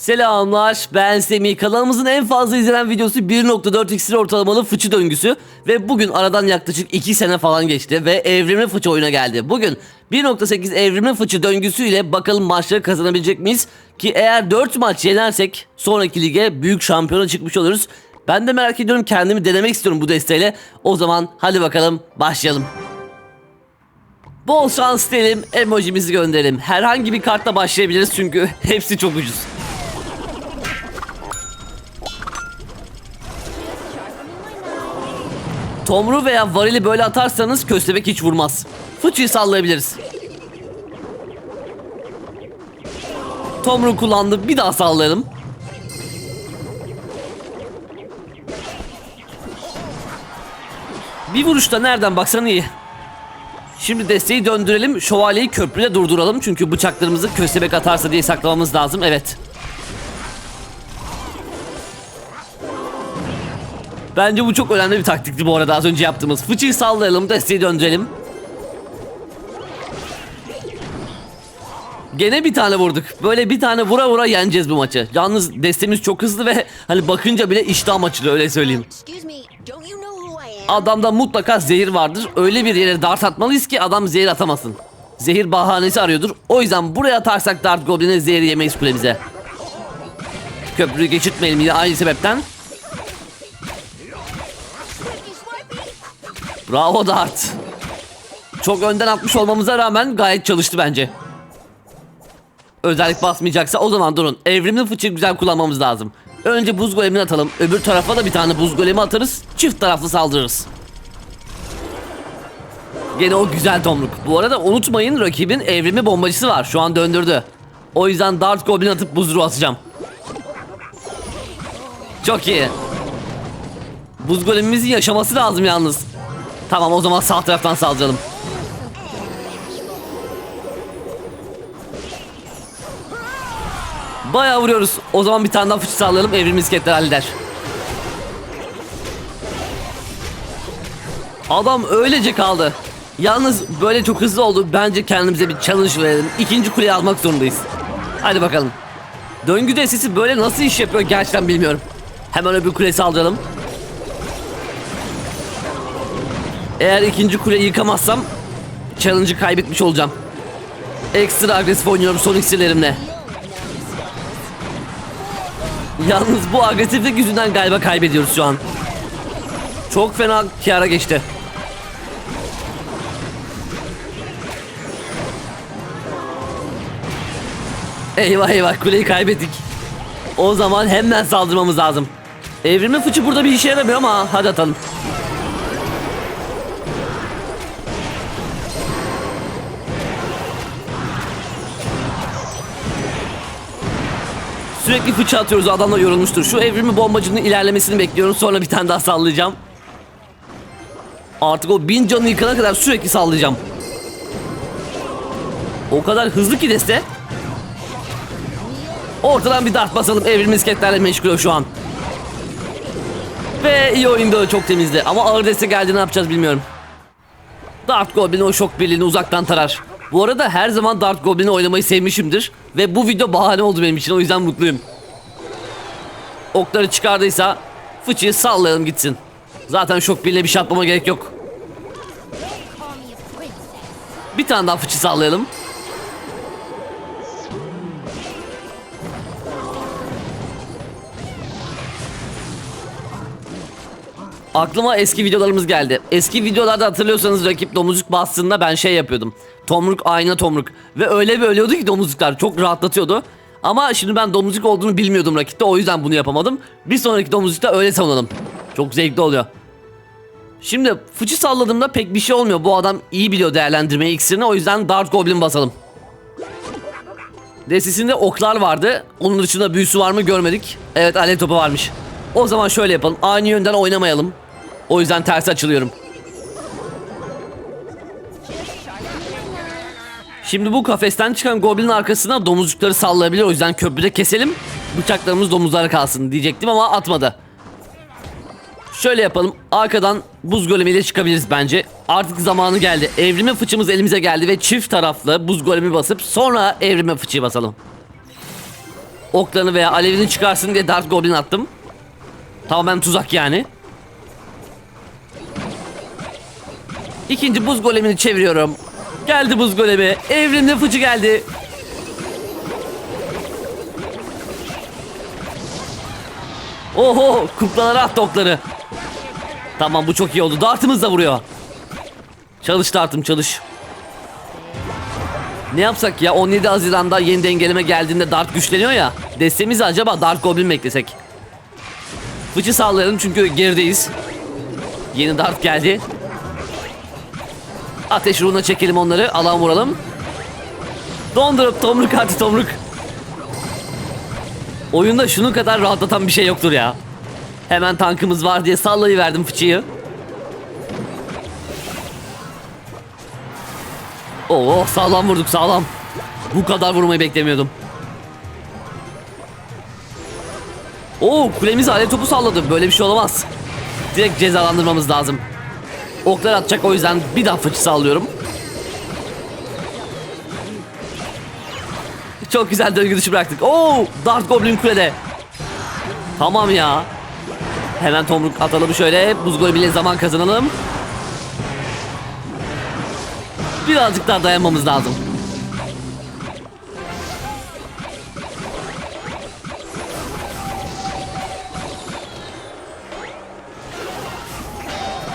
Selamlar ben Semih. Kanalımızın en fazla izlenen videosu 1.4 iksir ortalamalı fıçı döngüsü. Ve bugün aradan yaklaşık 2 sene falan geçti ve evrimli fıçı oyuna geldi. Bugün 1.8 evrimli fıçı döngüsüyle bakalım maçları kazanabilecek miyiz? Ki eğer 4 maç yenersek sonraki lige büyük şampiyona çıkmış oluruz. Ben de merak ediyorum kendimi denemek istiyorum bu desteğiyle. O zaman hadi bakalım başlayalım. Bol şans diyelim, emojimizi gönderelim. Herhangi bir kartla başlayabiliriz çünkü hepsi çok ucuz. Tomru veya varili böyle atarsanız köstebek hiç vurmaz. Fıçıyı sallayabiliriz. Tomru kullandı bir daha sallayalım. Bir vuruşta nereden baksan iyi. Şimdi desteği döndürelim. Şövalyeyi köprüde durduralım. Çünkü bıçaklarımızı köstebek atarsa diye saklamamız lazım. Evet. Bence bu çok önemli bir taktikti bu arada az önce yaptığımız. Fıçıyı sallayalım, desteği döndürelim. Gene bir tane vurduk. Böyle bir tane vura vura yeneceğiz bu maçı. Yalnız destemiz çok hızlı ve hani bakınca bile iştahım açılıyor öyle söyleyeyim. Adamda mutlaka zehir vardır. Öyle bir yere dart atmalıyız ki adam zehir atamasın. Zehir bahanesi arıyordur. O yüzden buraya atarsak dart goblin'e zehir yemeyiz kulemize. Köprüyü geçirtmeyelim yine aynı sebepten. Bravo dart. Çok önden atmış olmamıza rağmen gayet çalıştı bence. Özellik basmayacaksa o zaman durun. Evrimli fıçı güzel kullanmamız lazım. Önce buz golemini atalım. Öbür tarafa da bir tane buz golemi atarız. Çift taraflı saldırırız. Gene o güzel tomruk. Bu arada unutmayın rakibin evrimi bombacısı var. Şu an döndürdü. O yüzden Dart Goblin atıp buzuru atacağım. Çok iyi. Buz golemimizin yaşaması lazım yalnız. Tamam o zaman sağ taraftan saldıralım. Bayağı vuruyoruz. O zaman bir tane daha fıçı sallayalım. Evrim misketler halleder. Adam öylece kaldı. Yalnız böyle çok hızlı oldu. Bence kendimize bir challenge verelim. İkinci kuleyi almak zorundayız. Hadi bakalım. Döngü destesi böyle nasıl iş yapıyor gerçekten bilmiyorum. Hemen öbür kuleyi saldıralım. Eğer ikinci kuleyi yıkamazsam challenge'ı kaybetmiş olacağım. Ekstra agresif oynuyorum son iksirlerimle. Yalnız bu agresiflik yüzünden galiba kaybediyoruz şu an. Çok fena kâra geçti. Eyvah eyvah kuleyi kaybettik. O zaman hemen saldırmamız lazım. Evrimin fıçı burada bir işe yaramıyor ama hadi atalım. Sürekli fıça atıyoruz adam da yorulmuştur. Şu evrimi bombacının ilerlemesini bekliyorum sonra bir tane daha sallayacağım. Artık o bin canını yıkana kadar sürekli sallayacağım. O kadar hızlı ki deste. Ortadan bir dart basalım evrim misketlerle meşgul şu an. Ve iyi oyunda çok temizdi ama ağır deste geldi ne yapacağız bilmiyorum. Dart Goblin o şok birliğini uzaktan tarar. Bu arada her zaman Dart Goblin'i oynamayı sevmişimdir. Ve bu video bahane oldu benim için o yüzden mutluyum. Okları çıkardıysa fıçıyı sallayalım gitsin. Zaten şok birliğine bir şey atmama gerek yok. Bir tane daha fıçı sallayalım. Aklıma eski videolarımız geldi. Eski videolarda hatırlıyorsanız rakip domuzcuk bastığında ben şey yapıyordum. Tomruk ayna tomruk. Ve öyle bir ölüyordu ki domuzcuklar çok rahatlatıyordu. Ama şimdi ben domuzcuk olduğunu bilmiyordum rakipte o yüzden bunu yapamadım. Bir sonraki domuzcukta öyle savunalım. Çok zevkli oluyor. Şimdi fıçı salladığımda pek bir şey olmuyor. Bu adam iyi biliyor değerlendirmeyi iksirini o yüzden Dart Goblin basalım. Destesinde oklar vardı. Onun dışında büyüsü var mı görmedik. Evet alev topu varmış. O zaman şöyle yapalım. Aynı yönden oynamayalım. O yüzden ters açılıyorum. Şimdi bu kafesten çıkan goblin arkasına domuzcukları sallayabilir. O yüzden köprüde keselim. Bıçaklarımız domuzlara kalsın diyecektim ama atmadı. Şöyle yapalım. Arkadan buz golemiyle çıkabiliriz bence. Artık zamanı geldi. Evrime fıçımız elimize geldi ve çift taraflı buz golemi basıp sonra evrime fıçıyı basalım. oklarını veya alevini çıkarsın diye Dark Goblin attım. Tamamen tuzak yani. İkinci buz golemini çeviriyorum. Geldi buz golemi. Evrimli fıçı geldi. Oho kuklalara attı okları. Tamam bu çok iyi oldu. Dartımız da vuruyor. Çalış dartım çalış. Ne yapsak ya 17 Haziran'da yeni dengeleme geldiğinde Dart güçleniyor ya. Destemizi acaba Dark Goblin mi eklesek? Fıçı sallayalım çünkü gerideyiz. Yeni Dart geldi. Ateş ruhuna çekelim onları. Alan vuralım. Dondurup tomruk artı tomruk. Oyunda şunun kadar rahatlatan bir şey yoktur ya. Hemen tankımız var diye sallayıverdim fıçıyı. Oo sağlam vurduk sağlam. Bu kadar vurmayı beklemiyordum. Oo kulemiz alev topu salladı. Böyle bir şey olamaz. Direkt cezalandırmamız lazım. Oklar atacak o yüzden bir daha fıçı sallıyorum. Çok güzel döngü dışı bıraktık. Oo Dart Goblin kulede. Tamam ya. Hemen tomruk atalım şöyle. Buz golü bile zaman kazanalım. Birazcık daha dayanmamız lazım.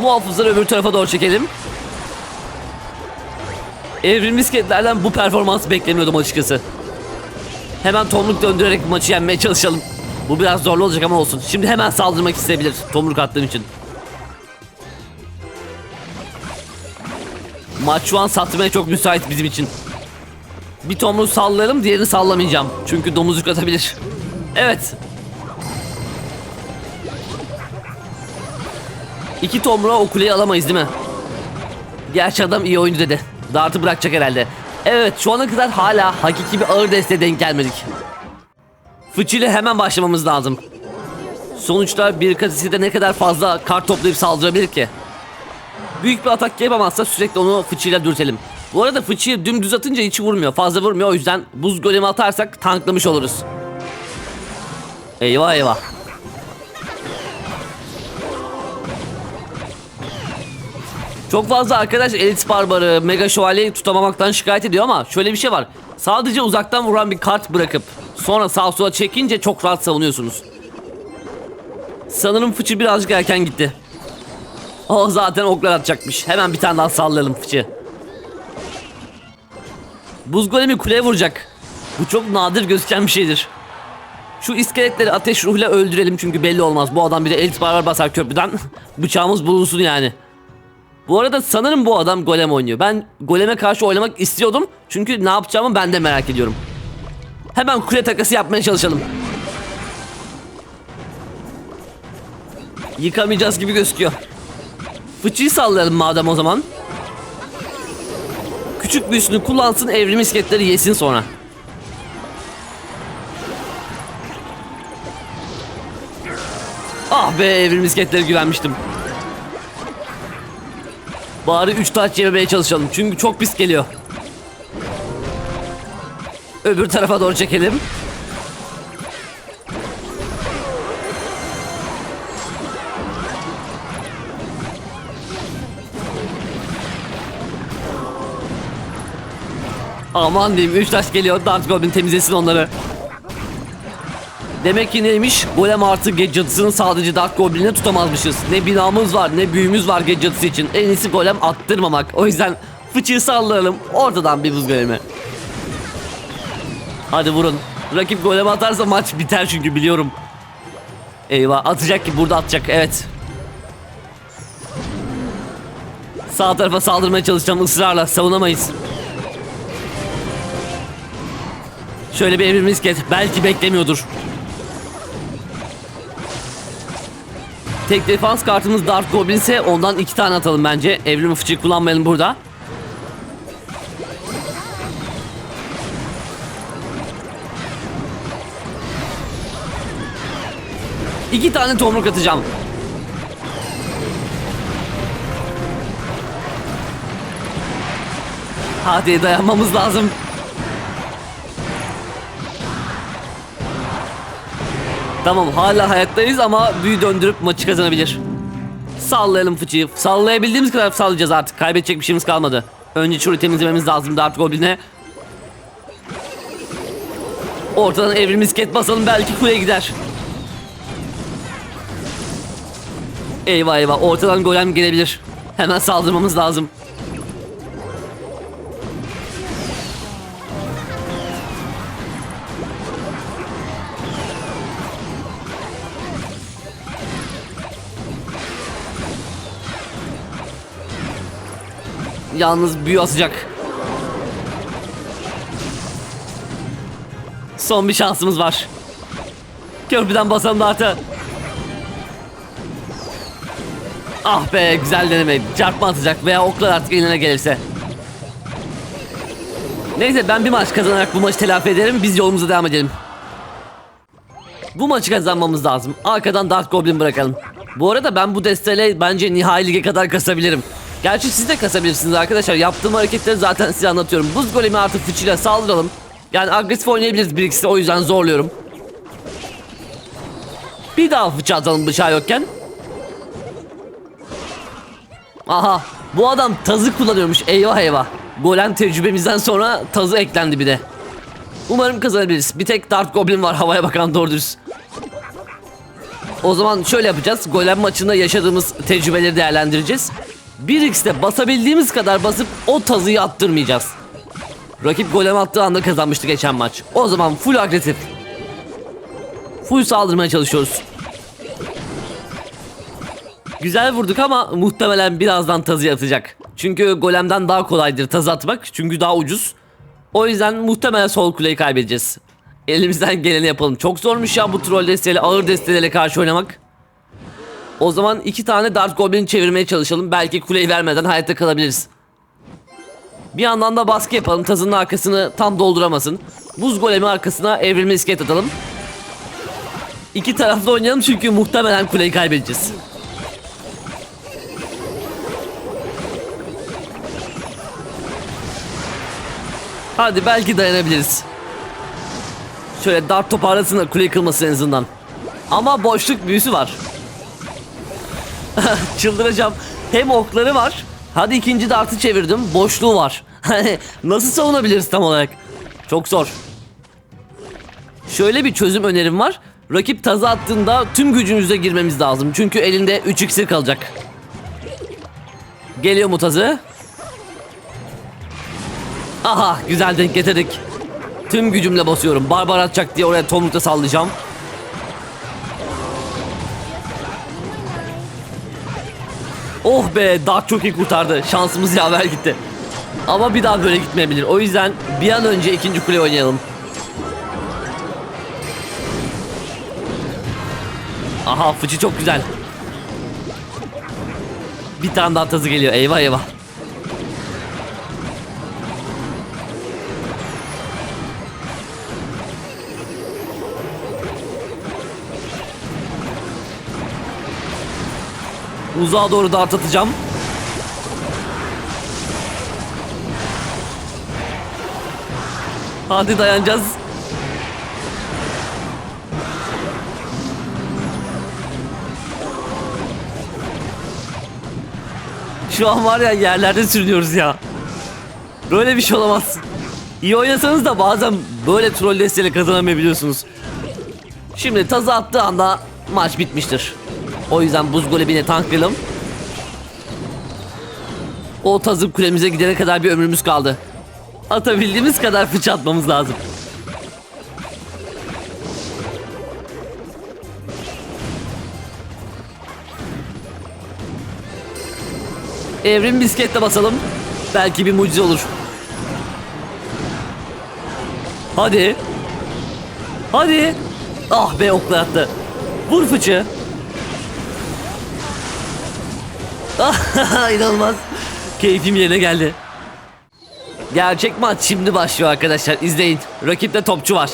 Muhafızları öbür tarafa doğru çekelim. Evrim misketlerden bu performans beklemiyordum açıkçası. Hemen tomruk döndürerek maçı yenmeye çalışalım. Bu biraz zorlu olacak ama olsun. Şimdi hemen saldırmak isteyebilir tomruk attığım için. Maç şu an satmaya çok müsait bizim için. Bir tomruğu sallayalım diğerini sallamayacağım. Çünkü domuzluk atabilir. Evet. İki tomruğa o kuleyi alamayız değil mi? Gerçi adam iyi oyuncu dedi. Dart'ı bırakacak herhalde. Evet şu ana kadar hala hakiki bir ağır desteğe denk gelmedik. Fıçı ile hemen başlamamız lazım. Sonuçta bir katisi de ne kadar fazla kart toplayıp saldırabilir ki? Büyük bir atak yapamazsa sürekli onu fıçıyla dürtelim. Bu arada fıçıyı dümdüz atınca hiç vurmuyor. Fazla vurmuyor o yüzden buz golemi atarsak tanklamış oluruz. Eyvah eyvah. Çok fazla arkadaş elit barbarı, mega şövalyeyi tutamamaktan şikayet ediyor ama şöyle bir şey var. Sadece uzaktan vuran bir kart bırakıp sonra sağ sola çekince çok rahat savunuyorsunuz. Sanırım fıçı birazcık erken gitti. O zaten oklar atacakmış. Hemen bir tane daha sallayalım fıçı. Buz golemi kuleye vuracak. Bu çok nadir gözüken bir şeydir. Şu iskeletleri ateş ruhuyla öldürelim çünkü belli olmaz. Bu adam bir de elit barbar basar köprüden. Bıçağımız bulunsun yani. Bu arada sanırım bu adam golem oynuyor. Ben goleme karşı oynamak istiyordum. Çünkü ne yapacağımı ben de merak ediyorum. Hemen kule takası yapmaya çalışalım. Yıkamayacağız gibi gözüküyor. Fıçıyı sallayalım madem o zaman. Küçük büyüsünü kullansın evrim isketleri yesin sonra. Ah be evrim isketleri güvenmiştim. Bari 3 taç yememeye çalışalım çünkü çok pis geliyor. Öbür tarafa doğru çekelim. Aman diyeyim 3 taş geliyor Dart Goblin temizlesin onları. Demek ki neymiş? Golem artı gadget'sını sadece Dark Goblin'e tutamazmışız. Ne binamız var ne büyümüz var gadget'sı için. En iyisi golem attırmamak. O yüzden fıçıyı sallayalım. Ortadan bir buz golemi. Hadi vurun. Rakip golem atarsa maç biter çünkü biliyorum. Eyvah atacak ki burada atacak evet. Sağ tarafa saldırmaya çalışacağım ısrarla savunamayız. Şöyle bir evrim misket belki beklemiyordur. Tek defans kartımız Dark Goblin ise ondan iki tane atalım bence. Evrim fıçıyı kullanmayalım burada. İki tane tomruk atacağım. Hadi dayanmamız lazım. Tamam hala hayattayız ama büyü döndürüp maçı kazanabilir. Sallayalım fıçıyı. Sallayabildiğimiz kadar sallayacağız artık. Kaybedecek bir şeyimiz kalmadı. Önce şurayı temizlememiz lazım Dart Goblin'e. Ortadan evrim isket basalım belki kuleye gider. Eyvah eyvah ortadan golem gelebilir. Hemen saldırmamız lazım. Yalnız büyü asacak. Son bir şansımız var. Köprüden basalım da artık. Ah be güzel deneme. Çarpma atacak veya oklar artık eline gelirse. Neyse ben bir maç kazanarak bu maçı telafi ederim. Biz yolumuza devam edelim. Bu maçı kazanmamız lazım. Arkadan Dark Goblin bırakalım. Bu arada ben bu desteyle bence nihai lige kadar kasabilirim. Gerçi siz de kasabilirsiniz arkadaşlar. Yaptığım hareketleri zaten size anlatıyorum. Buz golemi artık fıçıyla saldıralım. Yani agresif oynayabiliriz bir ikisi o yüzden zorluyorum. Bir daha fıçı atalım bıçağı yokken. Aha bu adam tazı kullanıyormuş eyvah eyvah. Golem tecrübemizden sonra tazı eklendi bir de. Umarım kazanabiliriz. Bir tek Dart Goblin var havaya bakan doğru dürüst. O zaman şöyle yapacağız. Golem maçında yaşadığımız tecrübeleri değerlendireceğiz. 1x'te basabildiğimiz kadar basıp o tazıyı attırmayacağız. Rakip golem attığı anda kazanmıştı geçen maç. O zaman full agresif. Full saldırmaya çalışıyoruz. Güzel vurduk ama muhtemelen birazdan tazı atacak. Çünkü golemden daha kolaydır tazı atmak. Çünkü daha ucuz. O yüzden muhtemelen sol kuleyi kaybedeceğiz. Elimizden geleni yapalım. Çok zormuş ya bu troll desteğiyle ağır destelerle karşı oynamak. O zaman iki tane Dart Goblin'i çevirmeye çalışalım. Belki kuleyi vermeden hayatta kalabiliriz. Bir yandan da baskı yapalım. Tazının arkasını tam dolduramasın. Buz golemi arkasına evrilme iskelet atalım. İki taraflı oynayalım çünkü muhtemelen kuleyi kaybedeceğiz. Hadi belki dayanabiliriz. Şöyle dart toparlasın da kuleyi kılmasın en azından. Ama boşluk büyüsü var. Çıldıracağım. Hem okları var. Hadi ikinci dartı çevirdim. Boşluğu var. Hani nasıl savunabiliriz tam olarak? Çok zor. Şöyle bir çözüm önerim var. Rakip tazı attığında tüm gücümüzle girmemiz lazım. Çünkü elinde 3 iksir kalacak. Geliyor mu tazı? Aha güzel denk getirdik. Tüm gücümle basıyorum. Barbar atacak diye oraya tomrukta sallayacağım. Oh be Dark çok iyi kurtardı. Şansımız yaver gitti. Ama bir daha böyle gitmeyebilir. O yüzden bir an önce ikinci kule oynayalım. Aha fıçı çok güzel. Bir tane daha tazı geliyor. Eyvah eyvah. Uzağa doğru dart. Hadi dayanacağız. Şu an var ya yerlerde sürünüyoruz ya. Böyle bir şey olamaz. İyi oynasanız da bazen böyle troll desteğiyle kazanamayabiliyorsunuz. Şimdi tazı attığı anda maç bitmiştir. O yüzden buz golebine tanklayalım. O tazı kulemize gidene kadar bir ömrümüz kaldı. Atabildiğimiz kadar fıç atmamız lazım. Evrim bisikletle basalım. Belki bir mucize olur. Hadi. Hadi. Ah be okla attı. Vur fıçı. Ah, İnanılmaz. Keyfim yerine geldi. Gerçek maç şimdi başlıyor arkadaşlar. İzleyin. Rakipte topçu var.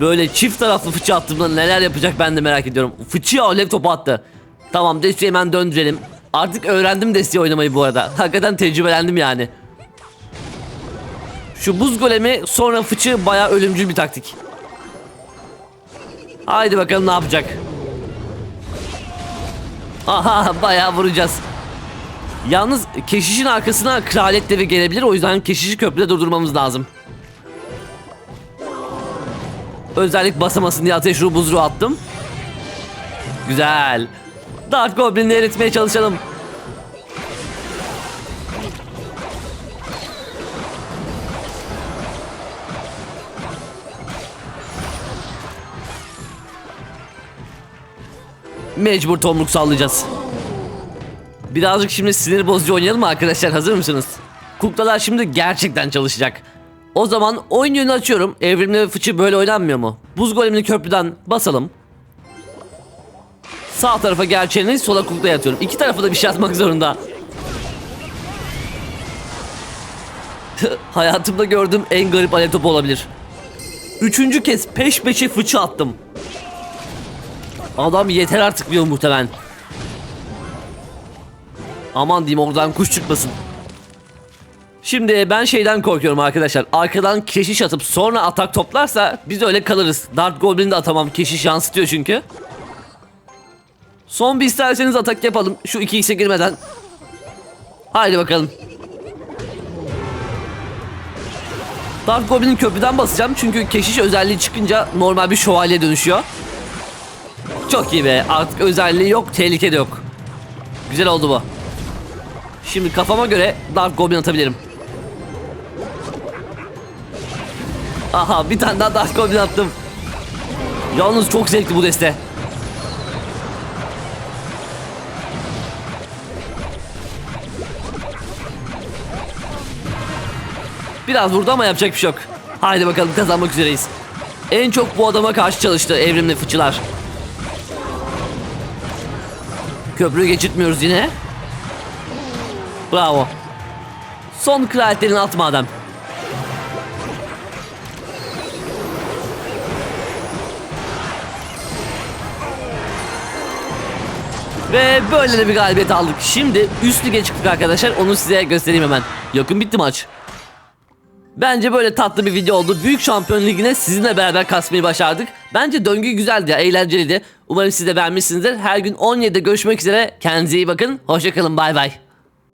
Böyle çift taraflı fıçı attığımda neler yapacak ben de merak ediyorum. Fıçıya alev topu attı. Tamam desteği hemen döndürelim. Artık öğrendim desteği oynamayı bu arada. Hakikaten tecrübelendim yani. Şu buz golemi sonra fıçı baya ölümcül bir taktik. Haydi bakalım ne yapacak. Aha bayağı vuracağız. Yalnız keşişin arkasına kraliyet devi gelebilir. O yüzden keşişi köprüde durdurmamız lazım. Özellik basamasın diye ateş ruhu buzruğu attım. Güzel. Dark Goblin'i eritmeye çalışalım. Mecbur tomruk sallayacağız. Birazcık şimdi sinir bozucu oynayalım mı arkadaşlar? Hazır mısınız? Kuklalar şimdi gerçekten çalışacak. O zaman oyun yönünü açıyorum. Evrimli ve fıçı böyle oynanmıyor mu? Buz golemini köprüden basalım. Sağ tarafa gerçeğini sola kuklaya atıyorum. İki tarafa da bir şey atmak zorunda. Hayatımda gördüğüm en garip alev topu olabilir. Üçüncü kez peş peşe fıçı attım. Adam yeter artık diyor muhtemelen. Aman diyeyim oradan kuş çıkmasın. Şimdi ben şeyden korkuyorum arkadaşlar. Arkadan keşiş atıp sonra atak toplarsa biz öyle kalırız. Dart Goblin de atamam. Keşiş yansıtıyor çünkü. Son bir isterseniz atak yapalım. Şu 2x'e girmeden. Haydi bakalım. Dart Goblin'in köprüden basacağım. Çünkü keşiş özelliği çıkınca normal bir şövalye dönüşüyor. Çok iyi be. Artık özelliği yok. Tehlike de yok. Güzel oldu bu. Şimdi kafama göre Dark Goblin atabilirim. Aha bir tane daha Dark Goblin attım. Yalnız çok zevkli bu deste. Biraz vurdu ama yapacak bir şey yok. Haydi bakalım kazanmak üzereyiz. En çok bu adama karşı çalıştı evrimli fıçılar. Köprüyü geçirtmiyoruz yine. Bravo. Son kraliyetlerini atma adam. Ve böyle de bir galibiyet aldık. Şimdi üst lige çıktık arkadaşlar. Onu size göstereyim hemen. Yakın bitti maç. Bence böyle tatlı bir video oldu. Büyük Şampiyon Ligi'ne sizinle beraber kasmayı başardık. Bence döngü güzeldi, eğlenceliydi. Umarım siz de beğenmişsinizdir. Her gün 17'de görüşmek üzere. Kendinize iyi bakın. Hoşçakalın, bay bay.